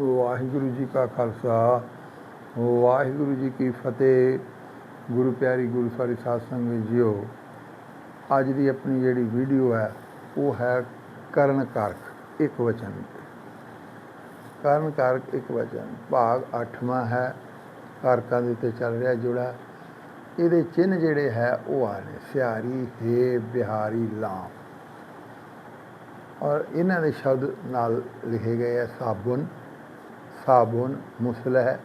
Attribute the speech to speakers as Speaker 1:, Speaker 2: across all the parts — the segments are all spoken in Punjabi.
Speaker 1: ਵਾਹਿਗੁਰੂ ਜੀ ਕਾ ਖਾਲਸਾ, ਵਾਹਿਗੁਰੂ ਜੀ ਕੀ ਫਤਿਹ। ਗੁਰੂ ਪਿਆਰੀ ਗੁਰੂ ਸਾਰੀ ਸਾਧ ਸੰਗਤ ਜੀਓ, ਅੱਜ ਦੀ ਆਪਣੀ ਜਿਹੜੀ ਵੀਡੀਓ ਹੈ, ਉਹ ਹੈ ਕਰਨ ਕਾਰਕ, ਇੱਕ ਵਚਨ ਕਰਨ ਕਾਰਕ, ਇੱਕ ਵਚਨ, ਭਾਗ 8ਵਾਂ ਹੈ, ਕਾਰਕਾਂ ਦੇ ਉੱਤੇ ਚੱਲ ਰਿਹਾ ਜੁੜਾ। ਇਹਦੇ ਚਿੰਨ ਜਿਹੜੇ ਹੈ, ਉਹ ਆ ਨੇ ਸਿਆਰੀ ਹੈ ਬਿਹਾਰੀ ਲਾਮ। ਔਰ ਇਹਨਾਂ ਦੇ ਸ਼ਬਦ ਨਾਲ ਲਿਖੇ ਗਏ ਹੈ, ਸਾਬੁਨ। ਸਾਬੁਨ, ਮੁਸਲਹ,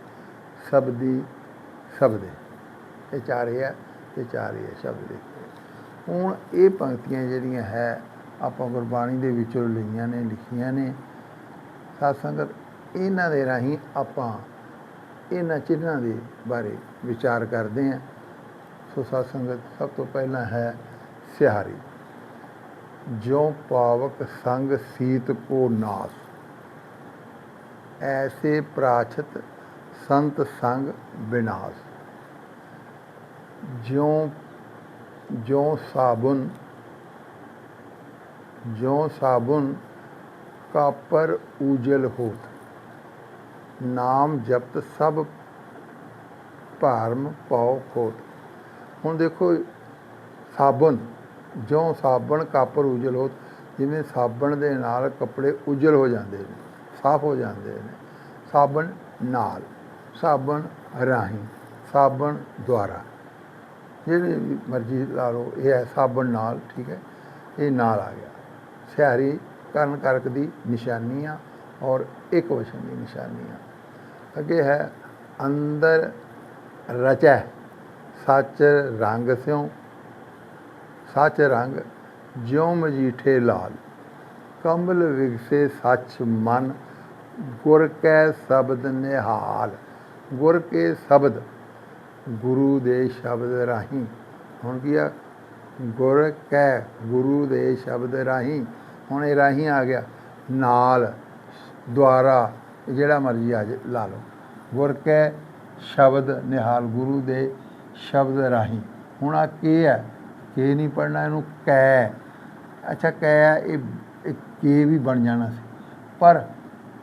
Speaker 1: ਸਬਦੀ, ਸਬਦੇ। ਇਹ ਚਾਰੇ ਹੈ ਇਹ ਚਾਰੇ ਹੈ ਸ਼ਬਦ। ਦੇ ਹੁਣ ਇਹ ਪੰਕਤੀਆਂ ਜਿਹੜੀਆਂ ਹੈ, ਆਪਾਂ ਗੁਰਬਾਣੀ ਦੇ ਵਿੱਚੋਂ ਲਈਆਂ ਨੇ, ਲਿਖੀਆਂ ਨੇ ਸਾਧ ਸੰਗਤ ਇਹਨਾਂ ਦੇ ਰਾਹੀਂ ਆਪਾਂ ਇਹਨਾਂ ਚਿੰਨ੍ਹਾਂ ਦੇ ਬਾਰੇ ਵਿਚਾਰ ਕਰਦੇ ਹਾਂ। ਸੋ ਸਾਧ ਸੰਗਤ ਸਭ ਤੋਂ ਪਹਿਲਾਂ ਹੈ ਸਿਹਾਰੀ। ਜੋ ਪਾਵਕ ਸੰਗ ਸੀਤ ਕੋ ਨਾਸ। ਐਸੇ ਪ੍ਰਾਚਿਤ ਸੰਤ ਸੰਗ ਵਿਨਾਸ਼ ਜਿਉ ਜੋ ਸਾਬੁਨ ਜੋ ਸਾਬੁਨ ਕਾਪਰ ਉਜਲ ਹੋਤ, ਨਾਮ ਜਪਤ ਸਭ ਭਾਰਮ ਪਾਉ ਖੋਤ। ਹੁਣ ਦੇਖੋ ਸਾਬਣ ਜੋ ਸਾਬਣ ਕਾਪਰ ਉਜਲ ਹੋਤ, ਜਿਵੇਂ ਸਾਬਣ ਦੇ ਨਾਲ ਕੱਪੜੇ ਉਜਲ ਹੋ ਜਾਂਦੇ ਨੇ। ਸਾਫ਼ ਹੋ ਜਾਂਦੇ ਨੇ। ਸਾਬਣ ਨਾਲ, ਸਾਬਣ ਰਾਹੀਂ, ਸਾਬਣ ਦੁਆਰਾ। ਜਿਹੜੀ ਵੀ ਮਰਜ਼ੀ ਲਾ ਲਓ, ਇਹ ਹੈ ਸਾਬਣ ਨਾਲ, ਠੀਕ ਹੈ? ਇਹ ਨਾਲ ਆ ਗਿਆ। ਸਿਹਾਰੀ ਕਰਨ ਕਰਕ ਦੀ ਨਿਸ਼ਾਨੀਆਂ ਔਰ ਇੱਕ ਵਚਨ ਦੀ ਨਿਸ਼ਾਨੀਆਂ ਅੱਗੇ ਹੈ, ਅੰਦਰ ਰਚੈ ਸੱਚ ਰੰਗ ਸਿਉ। ਸੱਚ ਰੰਗ, ਜਿਉ ਮਜੀਠੇ ਲਾਲ। ਕੰਬਲ ਵਿਗਸੇ ਸੱਚ ਮਨ ਗੁਰ ਕੈ ਸ਼ਬਦ ਨਿਹਾਲ। ਗੁਰ ਕੇ ਸ਼ਬਦ ਗੁਰੂ ਦੇ ਸ਼ਬਦ ਰਾਹੀਂ। ਹੁਣ ਕੀ ਆ? ਗੁਰ ਕੈ ਗੁਰੂ ਦੇ ਸ਼ਬਦ ਰਾਹੀਂ। ਹੁਣ ਇਹ ਰਾਹੀਂ ਆ ਗਿਆ। ਨਾਲ, ਦੁਆਰਾ, ਜਿਹੜਾ ਮਰਜ਼ੀ ਆ ਜਾ, ਲਾ ਲਓ। ਗੁਰ ਕੈ ਸ਼ਬਦ ਨਿਹਾਲ ਗੁਰੂ ਦੇ ਸ਼ਬਦ ਰਾਹੀਂ। ਹੁਣ ਆ ਕੀ ਹੈ ਕੇ ਨਹੀਂ ਪੜਨਾ ਇਹਨੂੰ ਕੈ। ਅੱਛਾ, ਕੈ ਇਹ ਇਹ ਕੇ ਵੀ ਬਣ ਜਾਣਾ ਸੀ। ਪਰ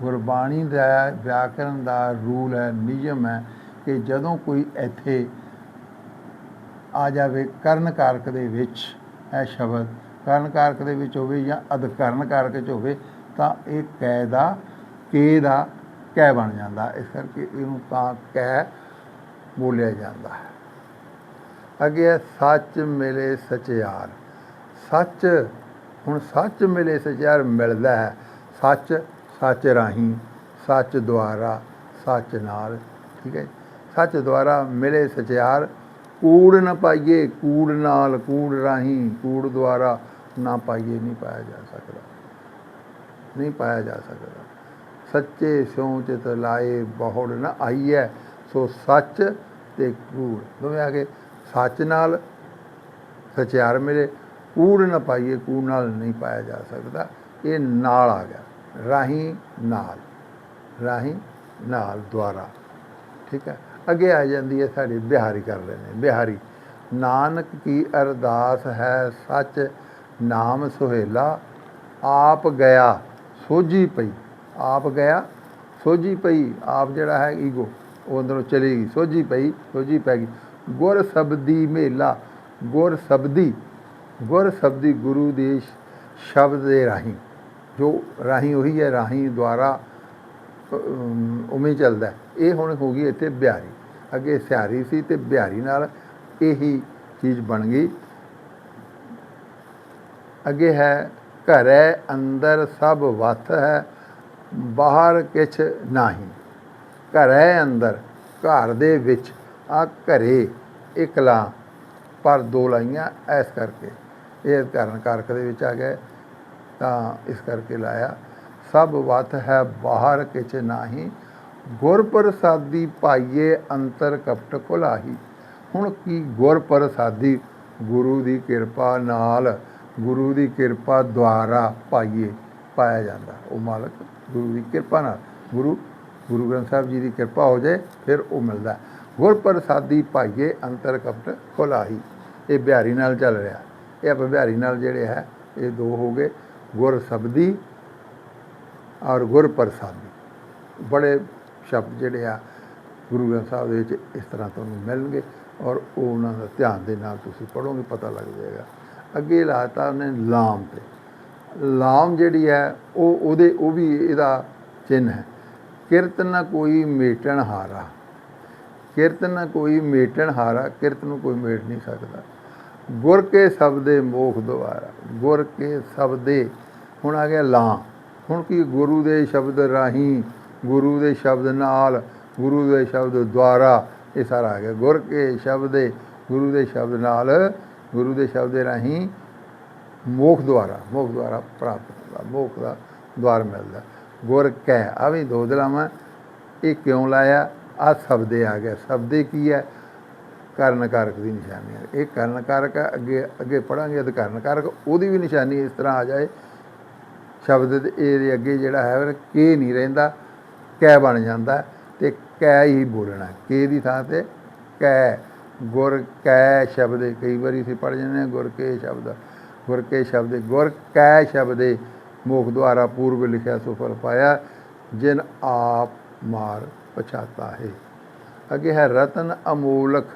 Speaker 1: ਗੁਰਬਾਣੀ ਦਾ ਵਿਆਕਰਨ ਦਾ ਰੂਲ ਹੈ, ਨਿਯਮ ਹੈ ਕਿ ਜਦੋਂ ਕੋਈ ਇੱਥੇ ਆ ਜਾਵੇ ਕਰਨ ਕਾਰਕ ਦੇ ਵਿੱਚ, ਇਹ ਸ਼ਬਦ ਕਰਨ ਕਾਰਕ ਦੇ ਵਿੱਚ ਹੋਵੇ ਜਾਂ ਅਧਕਰਨ ਕਾਰਕ ਵਿੱਚ ਹੋਵੇ, ਤਾਂ ਇਹ ਕੈ ਦਾ, ਕੇ ਦਾ ਕੈ ਬਣ ਜਾਂਦਾ। ਇਸ ਕਰਕੇ ਇਹਨੂੰ ਤਾਂ ਕੈ ਬੋਲਿਆ ਜਾਂਦਾ ਹੈ। ਅੱਗੇ ਹੈ, ਸੱਚ ਮਿਲੇ ਸਚਿਆਰ। ਸੱਚ, ਹੁਣ ਸੱਚ ਮਿਲੇ ਸਚਿਆਰ ਮਿਲਦਾ ਹੈ। ਸੱਚ ਸੱਚ ਰਾਹੀਂ, ਸੱਚ ਦੁਆਰਾ, ਸੱਚ ਨਾਲ, ਠੀਕ ਹੈ ਸੱਚ ਦੁਆਰਾ ਮਿਲੇ ਸਚਿਆਰ, ਕੂੜ ਨਾ ਪਾਈਏ, ਕੂੜ ਨਾਲ, ਕੂੜ ਰਾਹੀਂ, ਕੂੜ ਦੁਆਰਾ ਨਾ ਪਾਈਏ, ਨਹੀਂ ਪਾਇਆ ਜਾ ਸਕਦਾ। ਨਹੀਂ ਪਾਇਆ ਜਾ ਸਕਦਾ। ਸੱਚੇ ਸਿਉ ਚਿਤ ਲਾਏ ਬਹੁੜ ਨਾ ਆਈਐ, ਸੋ ਸੱਚ ਤੇ ਕੂੜ। ਦੋਵੇਂ ਆ ਕੇ ਸੱਚ ਨਾਲ ਸਚਿਆਰ ਮਿਲੇ, ਕੂੜ ਨਾ ਪਾਈਏ, ਕੂੜ ਨਾਲ ਨਹੀਂ ਪਾਇਆ ਜਾ ਸਕਦਾ। ਇਹ ਨਾਲ ਆ ਗਿਆ। ਰਾਹੀਂ ਨਾਲ ਰਾਹੀਂ ਨਾਲ ਦੁਆਰਾ। ਠੀਕ ਹੈ? ਅੱਗੇ ਆ ਜਾਂਦੀ ਹੈ ਸਾਡੀ ਬਿਹਾਰੀ ਕਰ ਰਹੇ ਨੇ ਬਿਹਾਰੀ, ਨਾਨਕ ਕੀ ਅਰਦਾਸ ਹੈ ਸੱਚ? ਨਾਮ ਸੁਹੇਲਾ, ਆਪ ਗਿਆ, ਸੋਝੀ ਪਈ। ਆਪ ਗਿਆ, ਸੋਝੀ ਪਈ। ਆਪ ਜਿਹੜਾ ਹੈ ਈਗੋ, ਉਹ ਅੰਦਰੋਂ ਚਲੀ ਗਈ। ਸੋਝੀ ਪਈ, ਸੋਝੀ ਪੈ ਗਈ। ਗੁਰ ਸਬਦੀ ਮੇਲਾ, ਗੁਰ ਸਬਦੀ ਗੁਰ ਸਬਦੀ ਗੁਰੂ ਦੇ ਸ਼ਬਦ ਦੇ ਰਾਹੀਂ। ਜੋ ਰਾਹੀਂ ਉਹੀ ਹੈ, ਰਾਹੀਂ ਦੁਆਰਾ ਉਵੇਂ ਚੱਲਦਾ ਇਹ ਹੁਣ ਹੋ ਗਈ ਇੱਥੇ ਬਿਹਾਰੀ। ਅੱਗੇ ਸਿਹਾਰੀ ਸੀ ਤੇ ਬਿਹਾਰੀ ਨਾਲ ਇਹੀ ਚੀਜ਼ ਬਣ ਗਈ। ਅੱਗੇ ਹੈ, ਘਰੇ ਅੰਦਰ ਸਭ ਵਤ ਹੈ, ਬਾਹਰ ਕਿਛ ਨਹੀਂ। ਘਰੇ ਅੰਦਰ, ਘਰ ਦੇ ਵਿੱਚ, ਆ ਘਰੇ ਇਕਲਾ ਪਰ ਦੋ ਲਾਈਆਂ, ਐਸ ਕਰਕੇ। ਇਹ ਕਾਰਨ ਕਾਰਕ ਦੇ ਵਿੱਚ ਆ ਗਏ ਤਾਂ ਇਸ ਕਰਕੇ ਲਾਇਆ। ਸਭ ਵਤ ਹੈ ਬਾਹਰ ਕਿਛ ਨਹੀਂ। ਗੁਰ ਪ੍ਰਸਾਦੀ ਪਾਈਏ ਅੰਤਰ ਕਪਟ ਕੁਲਾਹੀ। ਹੁਣ ਕੀ ਗੁਰ ਪ੍ਰਸਾਦੀ ਗੁਰੂ ਦੀ ਕਿਰਪਾ ਨਾਲ, ਗੁਰੂ ਦੀ ਕਿਰਪਾ ਦੁਆਰਾ ਪਾਈਏ, ਪਾਇਆ ਜਾਂਦਾ। ਉਹ ਮਾਲਕ ਗੁਰੂ ਦੀ ਕਿਰਪਾ ਨਾਲ। ਗੁਰੂ ਗੁਰੂ ਗ੍ਰੰਥ ਸਾਹਿਬ ਜੀ ਦੀ ਕਿਰਪਾ ਹੋ ਜਾਏ, ਫਿਰ ਉਹ ਮਿਲਦਾ। ਗੁਰ ਪ੍ਰਸਾਦੀ ਪਾਈਏ ਅੰਤਰ ਕਪਟ ਖੁਲਾਹੀ ਇਹ ਬਿਹਾਰੀ ਨਾਲ ਚੱਲ ਰਿਹਾ। ਇਹ ਆਪਾਂ ਬਿਹਾਰੀ ਨਾਲ ਜਿਹੜੇ ਹੈ, ਇਹ ਦੋ ਹੋ ਗਏ। ਗੁਰ ਸਬਦੀ ਔਰ ਗੁਰ ਪ੍ਰਸਾਦੀ। ਬੜੇ ਸ਼ਬਦ ਜਿਹੜੇ ਆ, ਗੁਰੂ ਗ੍ਰੰਥ ਸਾਹਿਬ ਦੇ ਵਿੱਚ ਇਸ ਤਰ੍ਹਾਂ ਤੁਹਾਨੂੰ ਮਿਲਣਗੇ ਔਰ ਉਹ ਉਹਨਾਂ ਦਾ ਧਿਆਨ ਦੇ ਨਾਲ ਤੁਸੀਂ ਪੜੋਗੇ ਪਤਾ ਲੱਗ ਜਾਏਗਾ। ਅੱਗੇ ਲਾਤਾ ਉਹਨੇ ਲਾਮ ਤੇ। ਲਾਮ ਜਿਹੜੀ ਹੈ, ਉਹ ਉਹਦੇ, ਉਹ ਵੀ ਇਹਦਾ ਚਿੰਨ੍ਹ ਹੈ। ਕਿਰਤ ਨਾ ਕੋਈ ਮੇਟਣ ਹਾਰਾ। ਕਿਰਤ ਨਾ ਕੋਈ ਮੇਟਣ ਹਾਰਾ, ਕਿਰਤ ਨੂੰ ਕੋਈ ਮੇਟ ਨਹੀਂ ਸਕਦਾ। ਗੁਰ ਕੇ ਸ਼ਬਦੇ ਮੋਖ ਦੁਆਰਾ, ਗੁਰ ਕੇ ਸ਼ਬਦੇ ਹੁਣ ਆ ਗਿਆ ਲਾਂ। ਹੁਣ ਕੀ ਗੁਰੂ ਦੇ ਸ਼ਬਦ ਰਾਹੀਂ, ਗੁਰੂ ਦੇ ਸ਼ਬਦ ਨਾਲ, ਗੁਰੂ ਦੇ ਸ਼ਬਦ ਦੁਆਰਾ। ਇਹ ਸਾਰਾ ਆ ਗਿਆ। ਗੁਰ ਕੇ ਸ਼ਬਦੇ, ਗੁਰੂ ਦੇ ਸ਼ਬਦ ਨਾਲ, ਗੁਰੂ ਦੇ ਸ਼ਬਦ ਰਾਹੀਂ ਮੋਖ ਦੁਆਰਾ ਮੋਖ ਦੁਆਰਾ ਪ੍ਰਾਪਤ ਹੁੰਦਾ, ਮੋਖ ਦਾ ਦੁਆਰ ਮਿਲਦਾ। ਗੁਰ ਕਹਿ, ਆ ਵੀ ਦੋ ਦਲਾਵਾਂ, ਇਹ ਕਿਉਂ ਲਾਇਆ? ਆ ਸ਼ਬਦੇ ਆ ਗਿਆ ਸ਼ਬਦੇ ਕੀ ਹੈ? ਕਰਨ ਕਾਰਕ ਦੀ ਨਿਸ਼ਾਨੀ ਹੈ। ਇਹ ਕਰਨ ਕਾਰਕ ਹੈ, ਅੱਗੇ ਅੱਗੇ ਪੜਾਂਗੇ ਅਧਿਕਾਰਨ ਕਾਰਕ ਉਹਦੀ ਵੀ ਨਿਸ਼ਾਨੀ ਇਸ ਤਰ੍ਹਾਂ ਆ ਜਾਏ ਸ਼ਬਦ ਇਹਦੇ ਅੱਗੇ ਜਿਹੜਾ ਹੈ ਫਿਰ ਕੇ ਨਹੀਂ ਰਹਿੰਦਾ ਕੈ ਬਣ ਜਾਂਦਾ ਤੇ ਕੈ ਹੀ ਬੋਲਣਾ ਕੇ ਦੀ ਥਾਂ ਤੇ ਕੈ ਗੁਰ ਕੈ ਸ਼ਬਦ ਕਈ ਵਾਰੀ ਅਸੀਂ ਪੜ ਜਾਂਦੇ ਹਾਂ ਗੁਰ ਕੇ ਸ਼ਬਦ ਗੁਰ ਕੇ ਸ਼ਬਦ ਗੁਰ ਕੈ ਸ਼ਬਦ ਮੋਖ ਦੁਆਰਾ ਪੂਰਬ ਲਿਖਿਆ ਸੁਫਲ ਪਾਇਆ ਜਿਨ ਆਪ ਮਾਰ ਪਛਾਤਾ ਹੈ। ਅੱਗੇ ਹੈ ਰਤਨ ਅਮੋਲਕ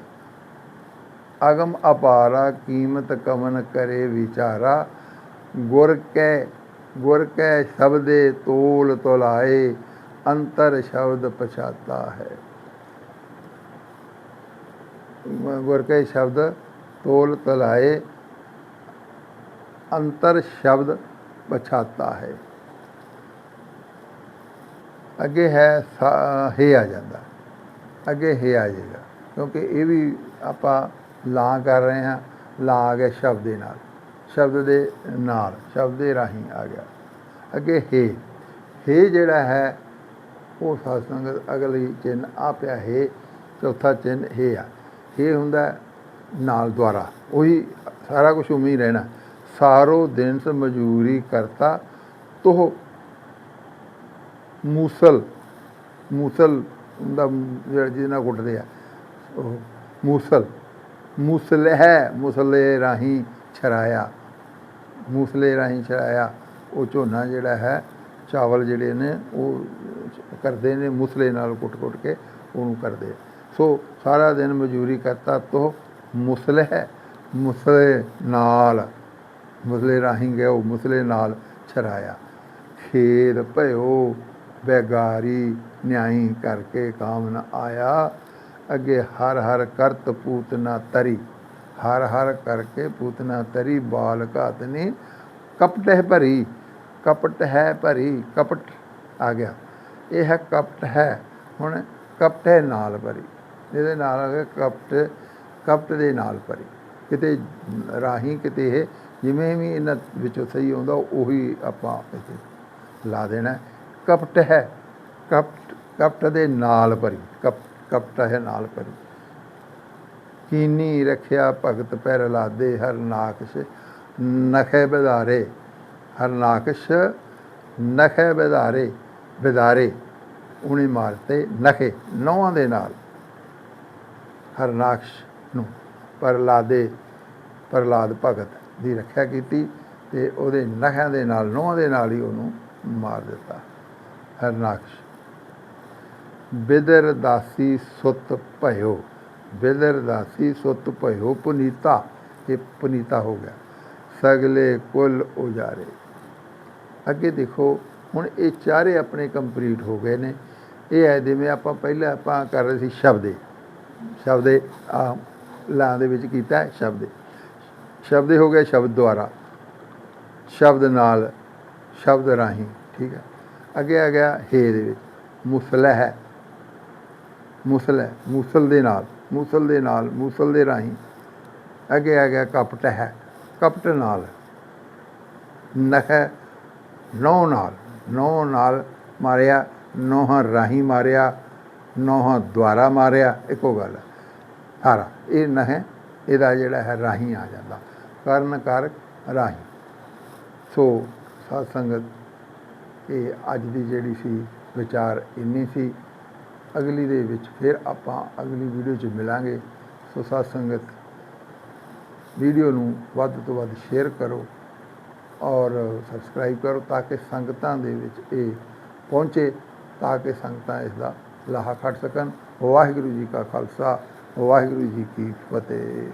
Speaker 1: ਅਗਮ ਅਪਾਰਾ, ਕੀਮਤ ਕਮਨ ਕਰੇ ਵਿਚਾਰਾ। ਗੁਰ ਕੈ ਗੁਰ ਕੈ ਸ਼ਬਦੇ ਤੋਲ ਤੋਲਾਏ, ਅੰਤਰ ਸ਼ਬਦ ਪਛਾਤਾ ਹੈ। ਗੁਰ ਕੈ ਸ਼ਬਦ ਤੋਲ ਤਲਾਏ, ਅੰਤਰ ਸ਼ਬਦ ਪਛਾਤਾ ਹੈ। ਅੱਗੇ ਹੈ ਸਾ- ਹੇ ਆ ਜਾਂਦਾ। ਅੱਗੇ ਹੇ ਆ ਜਾਏਗਾ ਕਿਉਂਕਿ ਇਹ ਵੀ ਆਪਾਂ ਲਾ ਕਰ ਰਹੇ ਹਾਂ, ਲਾ ਆ ਗਿਆ ਸ਼ਬਦ ਦੇ ਨਾਲ। ਸ਼ਬਦ ਦੇ ਨਾਲ, ਸ਼ਬਦ ਦੇ ਰਾਹੀਂ ਆ ਗਿਆ। ਅੱਗੇ ਹੇ ਹੇ ਜਿਹੜਾ ਹੈ, ਉਹ ਸਾਸੰਗ ਅਗਲੀ ਚਿੰਨ ਆ ਪਿਆ ਹੈ, ਚੌਥਾ ਚਿੰਨ ਹੇ ਆ। ਇਹ ਹੁੰਦਾ ਨਾਲ ਦੁਆਰਾ। ਉਹੀ ਸਾਰਾ ਕੁਝ ਉਮੀ ਹੀ ਰਹਿਣਾ। ਸਾਰੋ ਦਿਨ ਸ ਮਜ਼ਦੂਰੀ ਕਰਤਾ, ਤੋਹ ਮੂਸਲ ਮੂਸਲ ਦਾ ਜਿਹੜਾ ਜਿਹਦੇ ਨਾਲ ਕੁੱਟਦੇ ਆ, ਉਹ ਮੂਸਲ। ਮੂਸਲ ਹੈ, ਮੁਸਲੇ ਰਾਹੀਂ ਛਰਾਇਆ। ਮੂਸਲੇ ਰਾਹੀਂ ਛਰਾਇਆ। ਉਹ ਝੋਨਾ ਜਿਹੜਾ ਹੈ, ਚਾਵਲ ਜਿਹੜੇ ਨੇ, ਉਹ ਕਰਦੇ ਨੇ, ਮੁਸਲੇ ਨਾਲ ਕੁੱਟ-ਕੁੱਟ ਕੇ ਉਹਨੂੰ ਕਰਦੇ ਸੋ ਸਾਰਾ ਦਿਨ ਮਜ਼ਦੂਰੀ ਕਰਤਾ ਤੋ ਮੁਸਲੇ ਹੈ, ਮੁਸਲੇ ਨਾਲ, ਮੁਸਲੇ ਰਾਹੀਂ ਗਏ ਉਹ ਮੁਸਲੇ ਨਾਲ ਛਰਾਇਆ। ਖੇਦ ਭਇਓ, ਬੇਗਾਰੀ ਨਿਆਈ ਕਰਕੇ ਕਾਮ ਨ ਆਇਆ। ਅੱਗੇ ਹਰ ਹਰ ਕਰਤ ਪੂਤਨਾ ਤਰੀ। ਹਰ ਹਰ ਕਰਕੇ ਪੂਤਨਾ ਤਰੀ, ਬਾਲ ਘਾਤ ਨੇ, ਕਪਟ ਹੈ ਭਰੀ, ਕਪਟ ਹੈ ਭਰੀ, ਕਪਟ ਆ ਗਿਆ। ਇਹ ਹੈ ਕਪਟ ਹੈ, ਹੁਣ ਕਪਟ ਹੈ ਨਾਲ ਭਰੀ। ਇਹਦੇ ਨਾਲ ਆ ਗਿਆ ਕਪਟ ਕਪਟ ਦੇ ਨਾਲ ਭਰੀ। ਕਿਤੇ ਰਾਹੀਂ ਕਿਤੇ ਇਹ ਜਿਵੇਂ ਵੀ ਇਹਨਾਂ ਵਿੱਚੋਂ ਸਹੀ ਆਉਂਦਾ, ਉਹੀ ਆਪਾਂ ਇੱਥੇ ਲਾ ਦੇਣਾ। ਕਪਟ ਹੈ, ਕਪਟ ਕਪਟ ਦੇ ਨਾਲ ਭਰੀ ਕਪ ਕਪਟ ਹੈ ਨਾਲ ਭਰੀ ਕੀਨੀ ਰੱਖਿਆ ਭਗਤ ਪੈਰ ਲਾਦੇ, ਹਰ ਨਾਕਸ਼ ਨਖੇ ਬਧਾਰੇ ਹਰ ਨਾਕਸ਼ ਨਖੇ ਬਧਾਰੇ ਬਧਾਰੇ ਉਹਨੇ ਮਾਰਤੇ ਨਖੇ, ਨੌਵਾਂ ਦੇ ਨਾਲ। ਹਰ ਨਾਕਸ਼ ਨੂੰ ਪ੍ਰਲਾਦੇ ਪ੍ਰਲਾਦ ਭਗਤ ਦੀ ਰੱਖਿਆ ਕੀਤੀ ਤੇ ਉਹਦੇ ਨਖਿਆਂ ਦੇ ਨਾਲ ਨੌਹਾਂ ਦੇ ਨਾਲ ਹੀ ਉਹਨੂੰ ਮਾਰ ਦਿੱਤਾ। ਹਰਨਾਕਸ਼ ਬਿਦਰ ਦਾਸੀ ਸੁਤ ਭਇਓ ਬਿਦਰ ਦਾਸੀ ਸੁਤ ਭਇਓ ਪੁਨੀਤਾ, ਇਹ ਪੁਨੀਤਾ ਹੋ ਗਿਆ। ਸਗਲੇ ਕੁੱਲ ਉਜਾਰੇ। ਅੱਗੇ ਦੇਖੋ, ਹੁਣ ਇਹ ਚਾਰੇ ਆਪਣੇ ਕੰਪਲੀਟ ਹੋ ਗਏ ਨੇ। ਇਹ ਹੈ ਜਿਵੇਂ ਆਪਾਂ ਪਹਿਲਾਂ ਆਪਾਂ ਕਰ ਰਹੇ ਸੀ ਸ਼ਬਦੇ। ਸ਼ਬਦੇ, ਆ ਲਾਂ ਦੇ ਵਿੱਚ ਕੀਤਾ ਹੈ ਸ਼ਬਦੇ। ਸ਼ਬਦੇ ਹੋ ਗਏ ਸ਼ਬਦ ਦੁਆਰਾ। ਸ਼ਬਦ ਨਾਲ, ਸ਼ਬਦ ਰਾਹੀਂ, ਠੀਕ ਹੈ। ਅੱਗੇ ਆ ਗਿਆ ਹੇ ਦੇ ਵਿੱਚ। ਮੁਸਲਹ। ਹੈ ਮੁਸਲ ਹੈ, ਮੂਸਲ ਦੇ ਨਾਲ, ਮੂਸਲ ਦੇ ਨਾਲ, ਮੂਸਲ ਦੇ ਰਾਹੀਂ। ਅੱਗੇ ਆ ਗਿਆ ਕਪਟ ਹੈ, ਕਪਟ ਨਾਲ। ਨਹਿ ਨੌ ਨਾਲ ਨੌ ਨਾਲ ਮਾਰਿਆ, ਨੌਹਾਂ ਰਾਹੀਂ ਮਾਰਿਆ, ਨੌਹਾਂ ਦੁਆਰਾ ਮਾਰਿਆ, ਇੱਕੋ ਗੱਲ ਹੈ। ਸਾਰਾ ਇਹ ਨਹਿ, ਇਹਦਾ ਜਿਹੜਾ ਹੈ ਰਾਹੀਂ ਆ ਜਾਂਦਾ। ਕਰਨ ਕਾਰਕ ਰਾਹੀਂ। ਸੋ, ਸਾਧ ਸੰਗਤ, ਇਹ ਅੱਜ ਦੀ ਜਿਹੜੀ ਸੀ, ਵਿਚਾਰ ਇੰਨੀ ਸੀ। ਅਗਲੀ ਦੇ ਵਿੱਚ ਫਿਰ ਆਪਾਂ ਅਗਲੀ ਵੀਡੀਓ 'ਚ ਮਿਲਾਂਗੇ। ਸੋ ਸਾਧ ਸੰਗਤ, ਵੀਡੀਓ ਨੂੰ ਵੱਧ ਤੋਂ ਵੱਧ ਸ਼ੇਅਰ ਕਰੋ ਔਰ ਸਬਸਕ੍ਰਾਈਬ ਕਰੋ ਤਾਂ ਕਿ ਸੰਗਤਾਂ ਦੇ ਵਿੱਚ ਇਹ ਪਹੁੰਚੇ, ਤਾਂ ਕਿ ਸੰਗਤਾਂ ਇਸ ਦਾ ਲਾਹਾ ਖੱਟ ਸਕਣ। ਵਾਹਿਗੁਰੂ ਜੀ ਕਾ ਖਾਲਸਾ, ਵਾਹਿਗੁਰੂ ਜੀ ਕੀ ਫਤਿਹ।